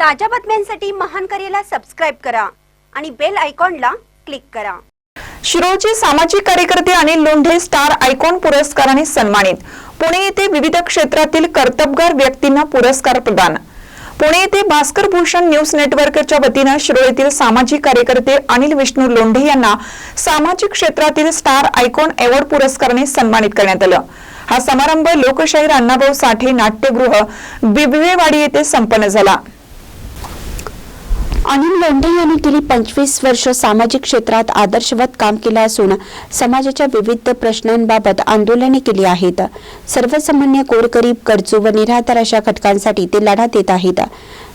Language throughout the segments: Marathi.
ताज्या बातम्यांसाठी महान करेला सबस्क्राईब करा आणि बेल आयकॉनला क्लिक करा. शिरोळचे सामाजिक कार्यकर्ते अनिल लोंढे स्टार आयकॉन पुरस्काराने सन्मानित. पुणे येथे विविध क्षेत्रातील कर्तबगार व्यक्तींना पुरस्कार प्रदान. पुणे येथे भास्कर भूषण न्यूज नेटवर्कच्या वतीनं शिरोळीतील सामाजिक कार्यकर्ते अनिल विष्णू लोंढे यांना सामाजिक क्षेत्रातील स्टार आयकॉन अवॉर्ड पुरस्काराने सन्मानित करण्यात आलं. हा समारंभ लोकशाहीर अण्णाभाऊ साठे नाट्यगृह बिबवेवाडी येथे संपन्न झाला. अनिल लोंढे यांनी गेली पंचवीस वर्ष सामाजिक क्षेत्रात आदर्शवत काम केलं असून समाजाच्या विविध प्रश्नांबाबत आंदोलने केली आहेत. सर्वसामान्य गोरगरीब गरजू व निराधार अशा घटकांसाठी ते लढा देत आहेत.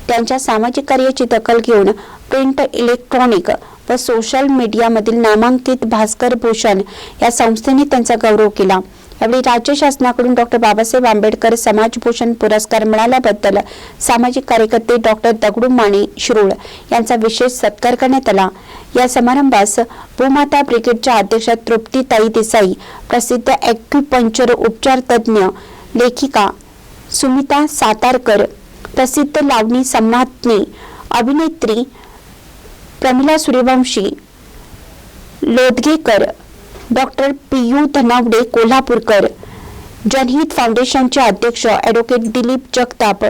त्यांच्या सामाजिक कार्याची दखल घेऊन प्रिंट इलेक्ट्रॉनिक व सोशल मीडियामधील नामांकित भास्कर भूषण या संस्थेने त्यांचा गौरव केला. यावेळी राज्य शासनाकडून डॉक्टर बाबासाहेब आंबेडकर समाजभूषण पुरस्कार मिळाल्याबद्दल सामाजिक कार्यकर्ते डॉक्टर दगडू माने शिरोळ यांचा विशेष सत्कार करण्यात आला. या समारंभास भूमाता ब्रिगेडच्या अध्यक्षा तृप्तीताई देसाई प्रसिद्ध ॲक्युपंक्चर उपचार तज्ज्ञ लेखिका सुमिता सातारकर प्रसिद्ध लावणी सम्राज्ञी अभिनेत्री प्रमिला सूर्यवंशी लोदगेकर डॉक्टर पियू धनावडे कोल्हापूरकर जनहित फाउंडेशनचे अध्यक्ष ॲडव्होकेट दिलीप जगताप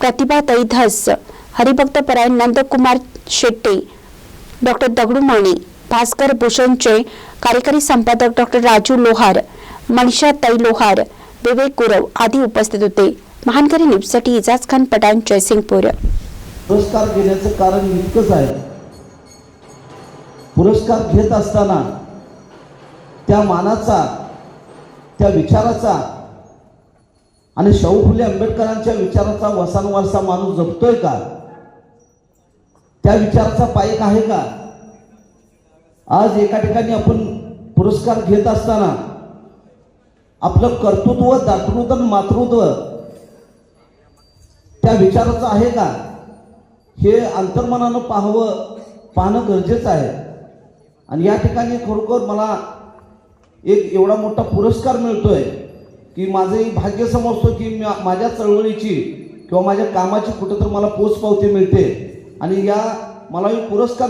प्रतिभाताई धस हरिभक्तपरायण नंदकुमार शेट्टे डॉक्टर दगडू माने भास्कर भूषणचे कार्यकारी संपादक डॉक्टर राजू लोहार मनीषाताई लोहार विवेक गुरव आदी उपस्थित होते. महानकरी न्यूजसाठी इजाज खान पठाण जयसिंगपूर. पुरस्कार घेण्याचं कारण इतकंच आहे. पुरस्कार घेत असताना त्या मानाचा त्या विचाराचा आणि शाहू फुले आंबेडकरांच्या विचाराचा वसानवारसा माणूस जपतोय का? त्या विचाराचा पायक आहे का? आज एका ठिकाणी आपण पुरस्कार घेत असताना आपलं कर्तृत्व दातृत्व मातृत्व त्या विचाराचं आहे का? हे अंतर्मनानं पाहावं पाहणं गरजेचं आहे. आणि या ठिकाणी खरोखर मला एक एवढा मोठा पुरस्कार मिळतोय की माझंही भाग्य समजतो की माझ्या चळवळीची किंवा माझ्या कामाची कुठं तर मला पोचपावती मिळते. आणि या मलाही पुरस्कार